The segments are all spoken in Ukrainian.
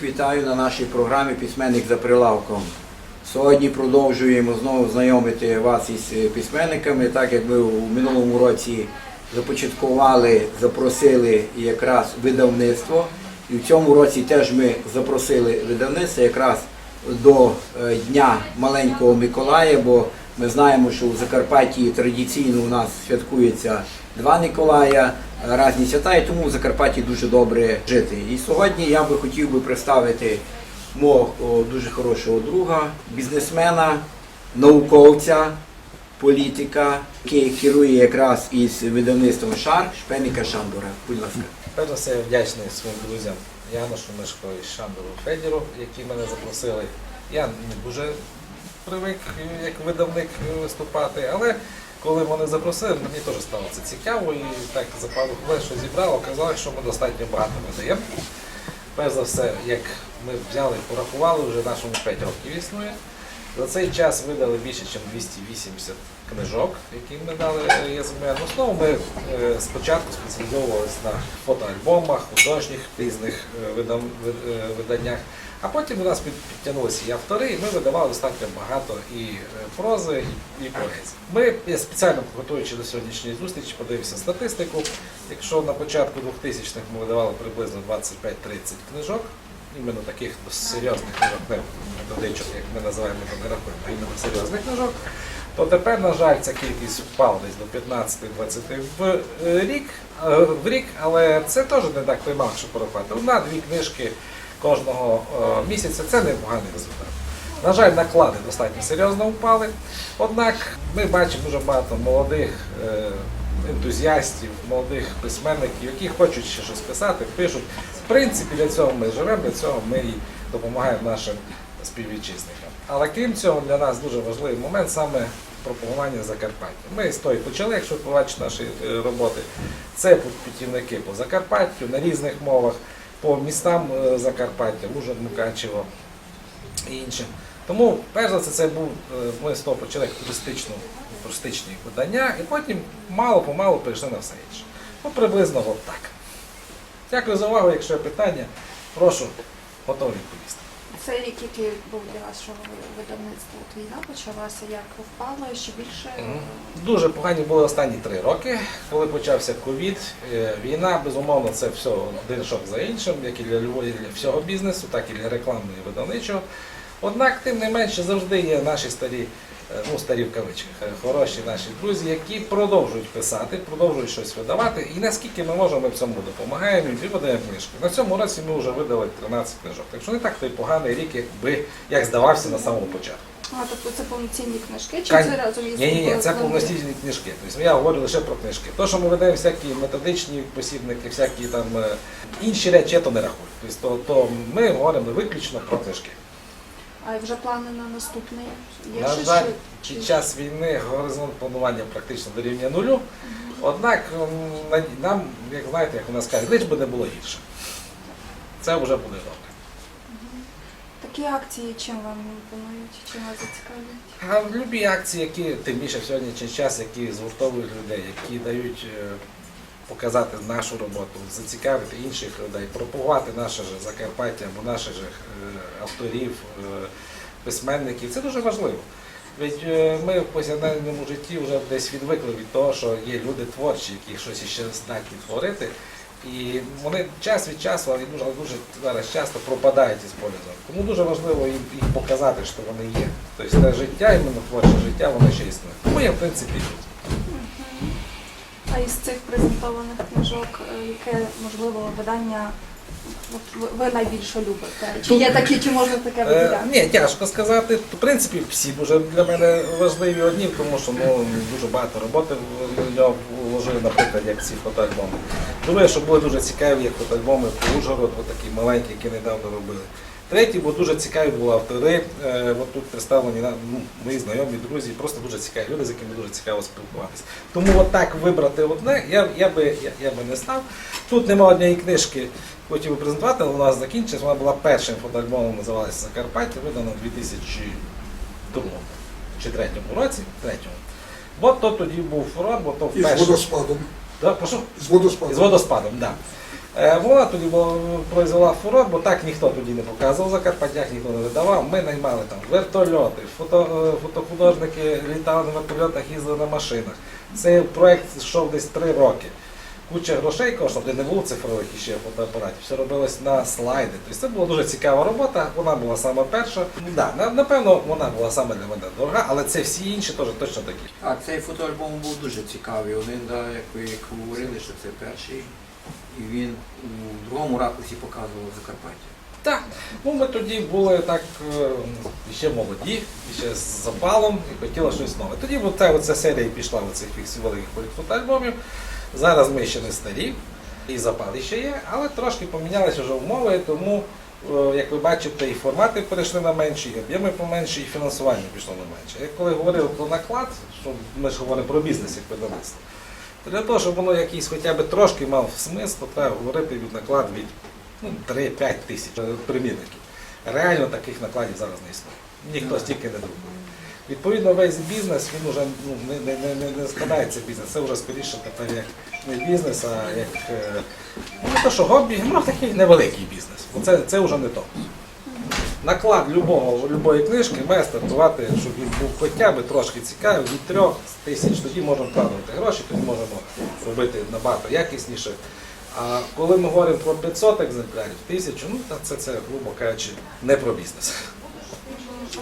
Всіх вітаю на нашій програмі Письменник за прилавком. Сьогодні продовжуємо знову знайомити вас із е, письменниками, так як ми у минулому році започаткували, запросили якраз видавництво. І в цьому році теж ми запросили видавництво якраз до е, Дня маленького Миколая, бо ми знаємо, що у Закарпатті традиційно у нас святкується два Николая, е, різні свята, і тому в Закарпатті дуже добре жити. І сьогодні я би хотів би представити мого дуже хорошого друга, бізнесмена, науковця, політика, який керує якраз із видавництвом Шар Шпеника Шандора. Будь ласка. Перш все, вдячний своїм друзям Яношу Мишко і Шандору Федіру, які мене запросили. Я не дуже привик як видавник е, виступати, але коли мене запросили, мені теж стало це цікаво і так за пару хвилин, що зібрало, казали, що ми достатньо багато видаємо. Перш за все, як ми взяли, і порахували, вже нашому 5 років існує. За цей час видали більше, ніж 280 книжок, які ми дали е, язиком. В ми е, спочатку спеціалізовувалися на фотоальбомах, художніх різних е, виданнях, а потім до нас підтягнулися і автори, і ми видавали достатньо багато і е, прози, і, і поезії. Ми спеціально готуючи до сьогоднішньої зустрічі, подивився статистику. Якщо на початку 2000-х ми видавали приблизно 25-30 книжок, іменно таких серйозних книжок, не методичок, як ми називаємо, не рахуємо, а іменно серйозних книжок, то тепер, на жаль, ця кількість впала десь до 15-20 в е, рік, е, в рік, але це теж не так приймав, що порахувати. Одна-дві книжки кожного е, місяця це непоганий результат. На жаль, наклади достатньо серйозно впали. Однак ми бачимо дуже багато молодих е, ентузіастів, молодих письменників, які хочуть ще щось писати, пишуть. В принципі, для цього ми живемо, для цього ми і допомагаємо нашим співвітчизникам. Але крім цього, для нас дуже важливий момент саме пропагування Закарпаття. Ми з тої почали, якщо побачите наші е, роботи, це путівники по Закарпаттю на різних мовах, по містам е, Закарпаття, Ужгород, Мукачево і іншим. Тому, перш за все, це був е, ми з того почали туристичну, туристичні видання, і потім мало-помалу перейшли на все інше. Ну, приблизно от так. Дякую за увагу. Якщо є питання, прошу, готовий відповісти. Цей рік, який був для вашого видавництва, от війна почалася, як впало, ще більше. Дуже погані були останні три роки, коли почався ковід. е, Війна, безумовно, це все один шок за іншим, як і для любого для всього бізнесу, так і для рекламного видавничого. Однак, тим не менше, завжди є наші старі, ну старі в кавичках, е, хороші наші друзі, які продовжують писати, продовжують щось видавати. І наскільки ми можемо, ми в цьому допомагаємо і видаємо книжки. На цьому році ми вже видали 13 книжок. Так що не так той поганий рік, якби як здавався на самому початку. А, тобто це повноцінні книжки, чи Кань- це разом із Ні, ні, ні, це повноцінні книжки. Тобто я говорю лише про книжки. То, що ми видаємо всякі методичні посібники, всякі там е, інші речі, я то не рахую. Тобто, то, то ми говоримо виключно про книжки. А вже плани на наступний? Є На жаль, чи- під час війни горизонт планування практично дорівнює нулю. Однак нам, як знаєте, як у нас кажуть, лиш би не було гірше. Це вже буде добре. Такі акції чим вам імпонують, чим вас зацікавлюють? А любі акції, які тим більше в сьогоднішній час, які згуртовують людей, які дають е, показати нашу роботу, зацікавити інших людей, пропагувати наше ж Закарпаття або наших же е, авторів, е, письменників, це дуже важливо. Ведь е, ми в повсякденному житті вже десь відвикли від того, що є люди творчі, які щось іще здатні творити. І вони час від часу, але дуже, дуже зараз часто пропадають із поля зору. Тому дуже важливо їм їх показати, що вони є. Тобто те життя, іменно творче життя, воно ще існує. Тому я в принципі. А із цих презентованих книжок, е, яке можливо видання ви- найбільше любите? Чи є такі, чи можна таке Е, виділяти? ні, тяжко сказати. В принципі, всі дуже для мене важливі одні, тому що ну, дуже багато роботи в- в нього вложили, наприклад, як ці фотоальбоми. Думаю, що були дуже цікаві як фотоальбоми по Ужгород, такі маленькі, які недавно робили. Треті, бо дуже цікаві були автори. Е, от тут представлені ну, мої знайомі, друзі, просто дуже цікаві люди, з якими дуже цікаво спілкуватися. Тому от так вибрати одне, я, я, би, я, я би не став. Тут нема однієї книжки, хотів би презентувати, але нас закінчилась. Вона була першим фотоальбомом, називалася Закарпаття, видано у 2002 чи 2003 році. Третьому. Бо то тоді був фурор, бо то І з водоспадом. Да, прошу? З водоспадом. З водоспадом, так. Да. Е, Вона тоді була, произвела фурор, бо так ніхто тоді не показував Закарпаттях, ніхто не видавав. Ми наймали там вертольоти, фото, е, фотохудожники літали на вертольотах, їздили на машинах. Цей проект йшов десь три роки. Куча грошей коштував, де не було цифрових іще фотоапаратів, все робилось на слайди. Тобто це була дуже цікава робота, вона була саме перша. Да, напевно, вона була саме для мене дорога, але це всі інші теж точно такі. А цей фотоальбом був дуже цікавий. Один, да, як ви говорили, що це перший. І він у другому ракурсі показував Закарпаття. Так, ну ми тоді були так е, ще молоді, ще з запалом і хотіли щось нове. Тоді от оця серія пішла оцих великих фотоальбомів. Зараз ми ще не старі, і запал ще є, але трошки помінялися вже умови, тому, е, як ви бачите, і формати перейшли на менші, і об'єми поменші, і фінансування пішло на менше. Як коли говорили про наклад, що ми ж говоримо про бізнес як видавництво, для того, щоб воно якийсь хоча б трошки мав смисл, треба говорити від наклад від ну, 3-5 тисяч примірників. Реально таких накладів зараз не існує. Ніхто стільки не друкує. Відповідно, весь бізнес він вже ну, не, не, не, не, складається бізнес. Це вже скоріше тепер як не бізнес, а як е, ну, не то, що хобі, ну такий невеликий бізнес. Бо це, це вже не то. Наклад любого, любої книжки має стартувати, щоб він був хоча б трошки цікавий, від трьох тисяч, тоді можемо вкладувати гроші, тоді можемо робити набагато якісніше. А коли ми говоримо про 500 екземплярів, тисячу, ну це, це, грубо кажучи, не про бізнес.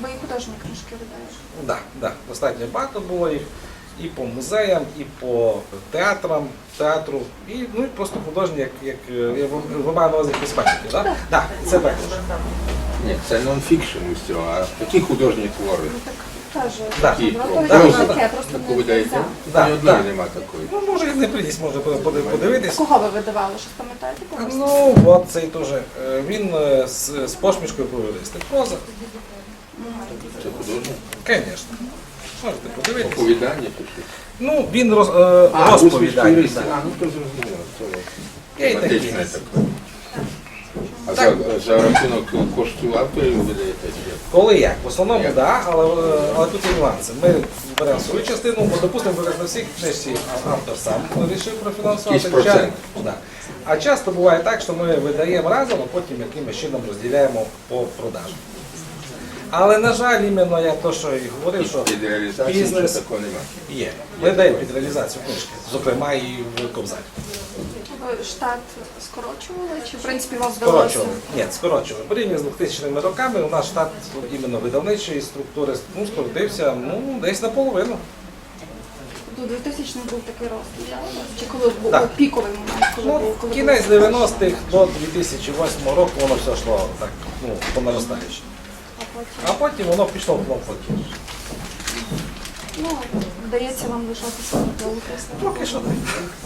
Ви і художні книжки видаєте. Да, да, достатньо багато було їх і по музеям, і по театрам, театру, і ну і просто художні, як, як е, я ви- ви на увазі письменники, так? Да? Да, це також. Ні, це нон-фікшн усього, а такі художні твори. Ну. Такі Ні одної нема такої. Ну, може, і не приніс, можна подивитись. Кого ви видавали? Щось пам'ятаєте? Ну, от цей теж. е, Він е, з, з посмішкою повелисти. Проза, Це художні. звісно. Можете подивитись. Оповідання чи? Ну, він роз, е, розповідає. усмішки да. А, ну то зрозуміло. Це Є і такі. тематичне таке. А Так. за, за рахунок коштів авторів ви даєте? чи як? Коли як? В основному, Як? так, да, але, е, але тут є нюанси. Ми беремо свою частину, бо, допустимо, на всіх книжці автор сам вирішив профінансувати. Якийсь процент. Да. А часто буває так, що ми видаємо разом, а потім якимось чином розділяємо по продажу. Але, на жаль, іменно я то, що і говорив, що Під реалізацію бізнес такого є. Ми даємо під реалізацію книжки, зокрема і в Кобзарі. Ви штат скорочували? Чи в принципі вам вдалося? Скорочували. Ні, скорочували. Порівняно з 2000 роками у нас штат іменно видавничої структури ну, скоротився ну, десь наполовину. До 2000 був такий рост. Чи коли був Так. піковий момент, коли Ну, був коли кінець був- 90-х до 2008 року воно все йшло так, ну, по наростаючій. А потім, воно пішло в платіж. ну, вдається вам лишатися. Поки що так.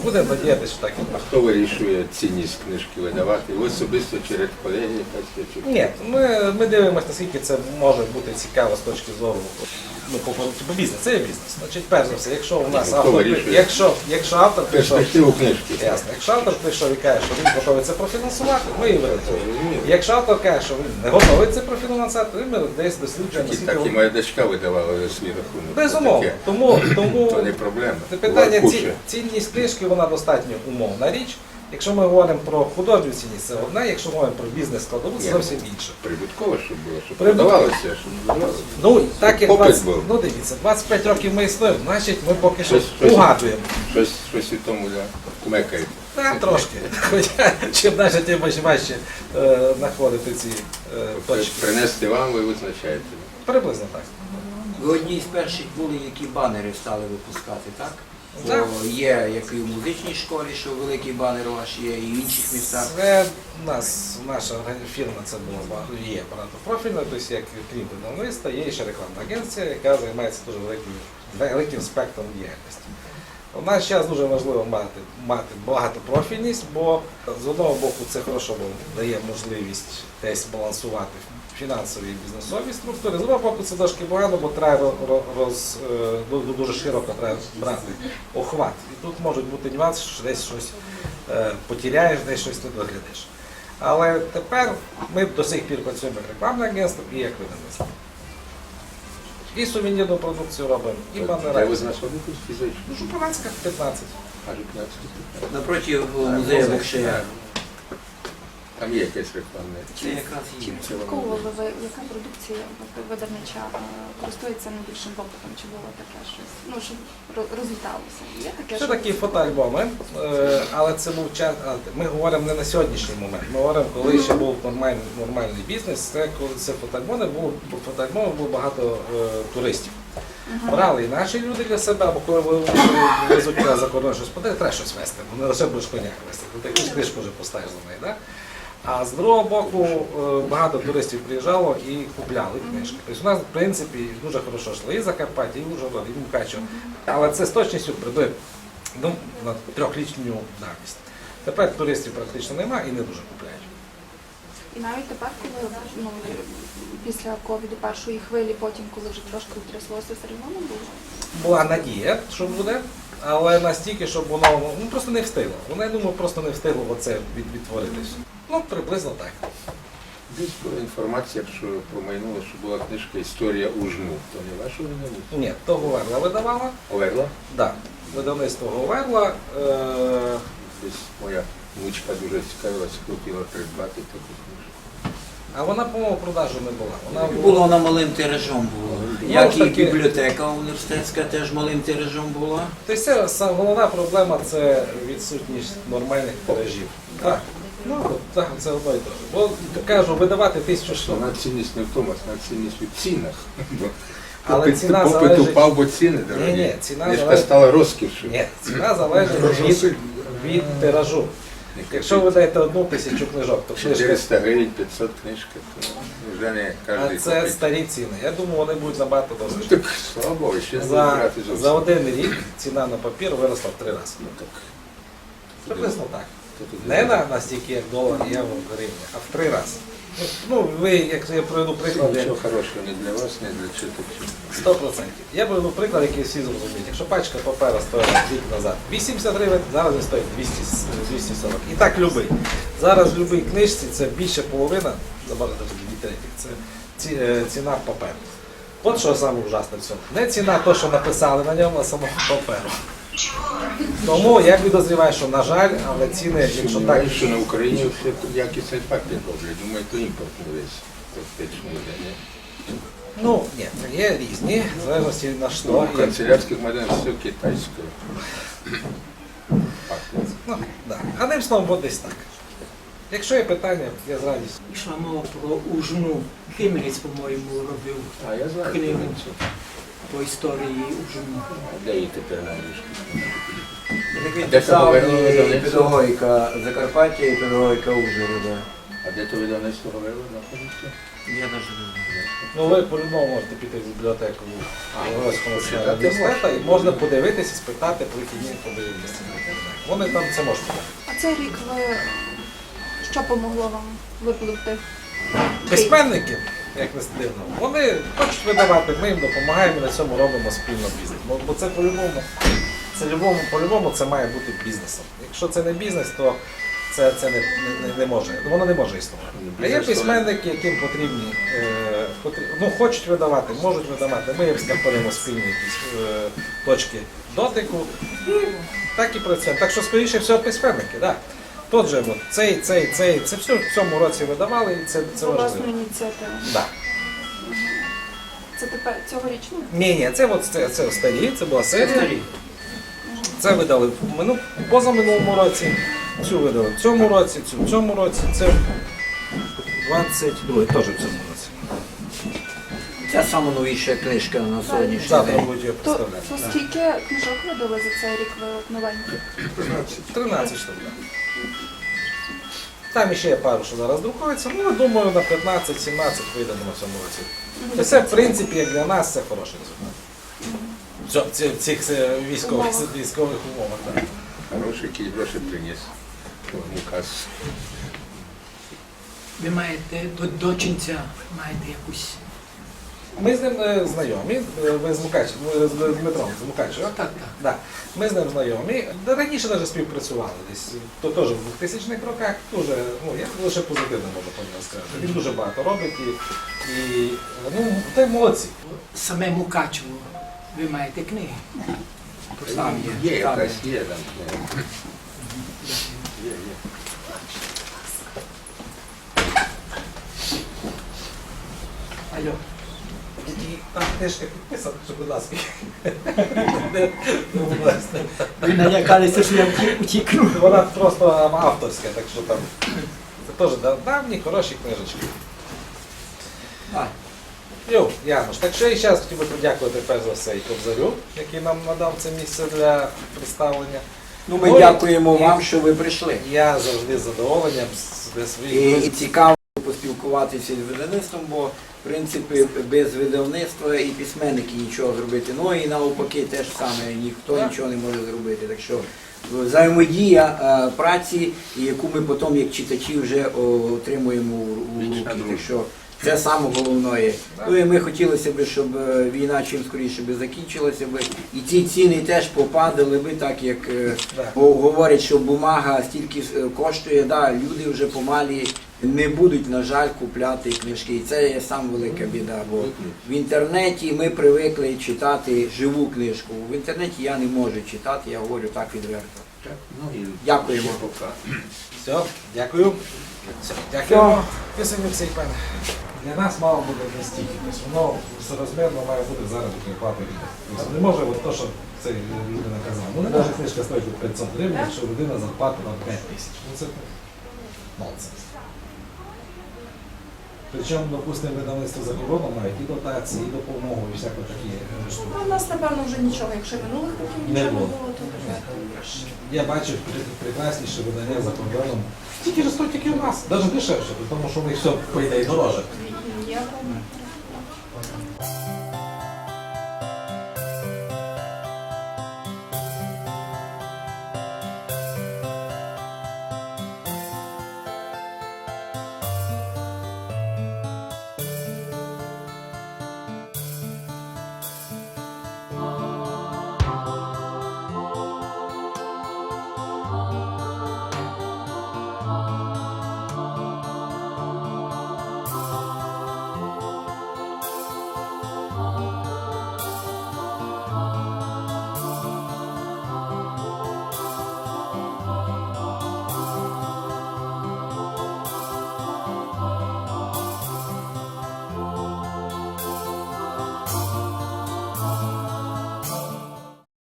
Будемо надіятися, що так і А хто вирішує цінність книжки видавати? Ви особисто через колеги якась чи Ні, ми, ми дивимося, наскільки це може бути цікаво з точки зору ну, по, по, бізнес. Це є бізнес. Значить, перш за все, якщо у нас Ну, автор, якщо, якщо автор прийшов? Ясно. Якщо автор прийшов і каже, що він готовий це профінансувати, ми її. Розумію. Якщо автор каже, що він не готовий це профінансувати, ми десь досліджуємо, Так Так і моя дочка видавала за свій рахунок. Безумовно. Тому, тому То не проблема. це питання ці, цінність книжки, вона достатньо умовна річ. Якщо ми говоримо про художню цінність, це одне, якщо ми говоримо про бізнес складову, це зовсім інше. Прибутково, щоб було, щоб Прибутково. продавалося, щоб продавалося. Ну, так як Попит 20, був. ну дивіться, 25 років ми існуємо, значить ми поки що Щось- щось- угадуємо. Щось, щось у тому да, кумекають. Та, трошки. Хоча чим далі, тим важче е, знаходити ці е, точки. Принести вам, ви визначаєте. Приблизно так. Ви одні з перших були, які банери стали випускати, так? Бо є як і в музичній школі, що великий банер ваш є, і в інших містах. Це у нас наша фірма це була багато є багатопрофільна, тобто як крім видавництва, є ще рекламна агенція, яка займається дуже великим, великим спектром діяльності. У нас зараз дуже важливо мати, мати багатопрофільність, бо з одного боку це хорошо, бо дає можливість десь балансувати фінансові і бізнесові структури. З другого боку, це трошки погано, бо треба ро- ро- роз, е, дуже широко треба брати охват. І тут можуть бути нюанси, що десь щось е, потеряєш, десь щось не доглядиш. Але тепер ми до сих пір працюємо як рекламне агентство і як видавництво. І сувенірну продукцію робимо, і Де банери. ви знаходитесь фізично? Ну, Жупанацька 15. Аж 15. Напроти музею Бокшея. Там є якесь рекламне. Це якраз Чи є. відслідковували ви, яка продукція от, видавнича е, користується найбільшим попитом? Чи було таке щось? Ну, щоб ро- розліталося? Є таке, Це що- такі фотоальбоми, е, але це був час. а, Ми говоримо не на сьогоднішній момент. Ми говоримо, коли ще був нормальний, нормальний бізнес. Це коли це фотоальбоми, було фотоальбоми було багато е, туристів. Брали і наші люди для себе, або коли ви- ви везуть за кордон щось подати, треба щось вести. бо Не лише будеш коняк вести, ти якусь книжку вже поставиш за неї. Да? А з другого боку, е, багато туристів приїжджало і купляли книжки. Тобто у нас, в принципі, дуже хорошо йшли і Закарпаття, і Ужгород, і Мукачево. Але це з точністю приби ну, на трьохлітню давність. Тепер туристів практично немає і не дуже купляють. І навіть тепер, коли ну, після ковіду першої хвилі, потім, коли вже трошки утряслося, все одно не було. Була надія, що буде, але настільки, щоб воно ну, просто не встигло. Воно, я думаю, просто не встигло оце від, відтворитися. Ну, приблизно так. Десь була інформація, що промайнуло, що була книжка Історія Ужму. То не вашого видавництва? Ні, то Говерла видавала. Оверла? Да, видавництво Говерла. Е, Десь моя внучка дуже цікавилася, хотіла придбати таку книжку. а вона, по-моєму, продажу не була. Вона Було вона малим тиражом було. Ну, Як і таки- бібліотека університетська теж малим тиражом була. Тобто це са- головна проблема це відсутність нормальних тиражів. Так. Ну, так, це одно і те. Бо кажу, видавати тисячу штук. Основна цінність не в тому, основна цінність у цінах. Але Попит- ціна попит залежить- упав, бо ціни дорогі. Ні-ні, ціна Книжка залежить- стала розкішю. Ні, ціна залежить від, від тиражу. Якщо ви даєте одну тисячу книжок, то книжка. 400 гривень, 500 книжка, то вже не А це купить. старі ціни. Я думаю, вони будуть набагато Ну так, слава Богу, ще не За, брати зовсім. за один рік ціна на папір виросла в три рази. Ну так, Приблизно так. Не на настільки, як долар, євро, гривня, а в три рази. Ну, ви, як я приведу приклад, Нічого хорошого не для вас, не для читачів. 100%. Я приведу приклад, який всі зрозуміють. Якщо пачка папера стоїла рік назад 80 гривень, зараз він стоїть 200, 240. І так любий. Зараз в будь-якій книжці це більше половина, забагато дві треті, це ці- е, ціна паперу. От що саме ужасне в цьому. Не ціна того, що написали на ньому, а самого паперу. Тому я підозріваю, що на жаль, але ціни, якщо так. Що на Україні все якісний папір роблять. Думаю, то імпортний весь практично йде. ні? Ну, ні, є різні, в залежності на що. Ну, канцелярських магазинах все китайське. Ну, да. А ним словом, от десь так. Якщо є питання, я з радістю. Йшла мова про Ужну. Химерець, по-моєму, робив А я знаю, Книгу. По історії Ужну. А Де її тепер на? Як він Де це писав повернули і видавництво? педагогіка Закарпаття і педагогіка Ужгорода. А де то видавництво говорило знаходиться? Я навіть не знаю. Ну ви по-любому можете піти в бібліотеку університету і можна. можна подивитися, спитати про вихідні подивитися. Вони там це можуть. А цей рік ви що помогло вам випливти? Письменники, як не дивно, вони хочуть видавати, ми їм допомагаємо на цьому робимо спільно бізнес. Бо, бо це по-любому, це любому, по-любому це має бути бізнесом. Якщо це не бізнес, то це, це не, не, не може, воно не може існувати. А є письменники, яким потрібні, е, потріб, ну, хочуть видавати, можуть видавати. Ми їм знаходимо спільні якісь е, точки дотику і так і працюємо. Так що, скоріше всього, письменники, так. Тот же от, цей, цей, цей, це все в цьому році видавали і це, це Це власну важливо. ініціативу. Да. Це тепер цьогорічну? Ні, ні, це от це, це старі, це була серія. Це видали в мину, позаминулому році, цю видали в цьому році, цю в цьому році, це в 22 теж в цьому році. Ця сама новіша книжка на сьогоднішній Завтра день. будуть її То, представляти. то скільки книжок видали за цей рік ви от новеньких? 13 штук. да. Там ще є пару, що зараз друкується, ну я думаю, на 15-17 вийдемо на цьому році. Це все, в принципі, як для нас, це хороший результат. В цих е, військових, Умовах. військових умовах. так. Хороший якісь гроші приніс. Указ. Ви маєте до дочинця, маєте якусь. Ми з ним е, знайомі, е, ви з Мукачем, з Дмитром з Мукачева. Так, Да. Ми з ним знайомі. Раніше навіть співпрацювали десь, то теж в 2000 х роках. Дуже, ну, я лише позитивно можу про нього сказати. Він дуже багато робить і, і ну, це молодці. Саме Мукачево, ви маєте книги. Там є, там є. якась є там. Алло. Там книжка підписана, що будь ласка. Ну, власне. Ви налякалися, що я вті- втікну. Вона просто авторська, так що там. Це теж давні хороші книжечки. А, Йо, Януш, так що і зараз хотів би подякувати перш за все і Кобзарю, який нам надав це місце для представлення. Ну, ми Ну, дякуємо вам, що ви прийшли. Я завжди з задоволенням для своїх І, і друзів. цікаво поспілкуватися з видавництвом, бо в принципі без видавництва і письменники нічого зробити. Ну і навпаки, теж саме ніхто нічого не може зробити. Так що взаємодія е, праці, яку ми потім, як читачі, вже отримуємо у, руки. Так що це саме головне. Ну і ми хотілося б, щоб е, війна чим скоріше би закінчилася би, і ці ціни теж попадали би, так як е, говорять, що бумага стільки коштує, да, люди вже помалі не будуть, на жаль, купляти книжки. І це є саме велика біда. Бо в інтернеті ми привикли читати живу книжку. В інтернеті я не можу читати, я говорю так відверто. Так, ну, і Дякуємо. Все, дякую. Все, дякуємо. Писання всіх пане. Для нас мало буде не стільки. Тобто воно соразмірно має бути заробітної плати. Тобто не може от то, що це людина казала. Ну не може книжка стоїти 500 гривень, якщо людина зарплата 5 тисяч. Ну це нонсенс. Причому, допустимо, видавництво за кордоном мають і дотації, і допомогу, і всяко такі штуки. Ну, у нас, напевно, вже нічого, якщо минулих років нічого не було. було, то вже. Я бачив прекрасніше видання за кордоном. Тільки ж стоїть тільки у нас, навіть дешевше, тому що них все по ідеї дороже.